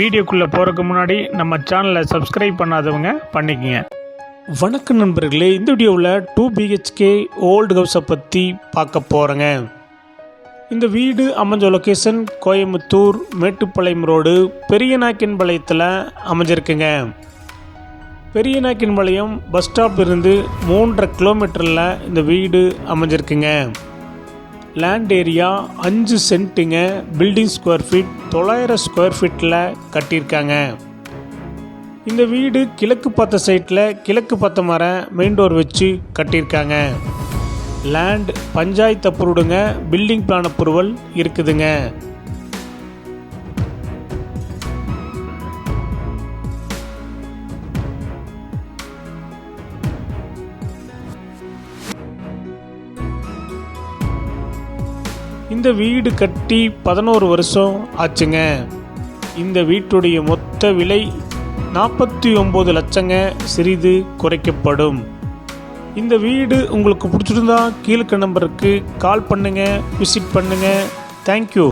வீடியோக்குள்ளே போகிறதுக்கு முன்னாடி நம்ம சேனலை சப்ஸ்கிரைப் பண்ணாதவங்க பண்ணிக்கங்க. வணக்கம் நண்பர்களே இந்த வீடியோவில் டூ பிஹெச்கே ஓல்டு ஹவுஸை பற்றி பார்க்க போகிறேங்க இந்த வீடு அமைஞ்ச லொக்கேஷன் கோயம்புத்தூர் மேட்டுப்பாளையம் ரோடு பெரியநாயக்கன்பாளையத்தில் அமைஞ்சிருக்குங்க. பெரியநாயக்கன்பாளையம் பஸ் ஸ்டாப் இருந்து மூன்றரை கிலோமீட்டரில் இந்த வீடு அமைஞ்சிருக்குங்க. லேண்ட் ஏரியா அஞ்சு சென்ட்டுங்க பில்டிங் ஸ்கொயர் ஃபீட் தொள்ளாயிரம் ஸ்கொயர் ஃபீட்டில் கட்டியிருக்காங்க. இந்த வீடு கிழக்கு பார்த்த சைட்டில் கிழக்கு பார்த்த மர மெயின் டோர் வச்சு கட்டியிருக்காங்க. லேண்ட் பஞ்சாயத்து அப்ரூவ்டுங்க பில்டிங் பிளான் அப்ரூவல் இருக்குதுங்க. இந்த வீடு கட்டி பதினோரு வருஷம் ஆச்சுங்க. இந்த வீட்டுடைய மொத்த விலை நாற்பத்தி ஒம்பது லட்சங்க. சிறிது குறைக்கப்படும். இந்த வீடு உங்களுக்கு பிடிச்சிருந்தா கீழ்க்க நம்பருக்கு கால் பண்ணுங்கள் விசிட் பண்ணுங்கள் தேங்க்யூ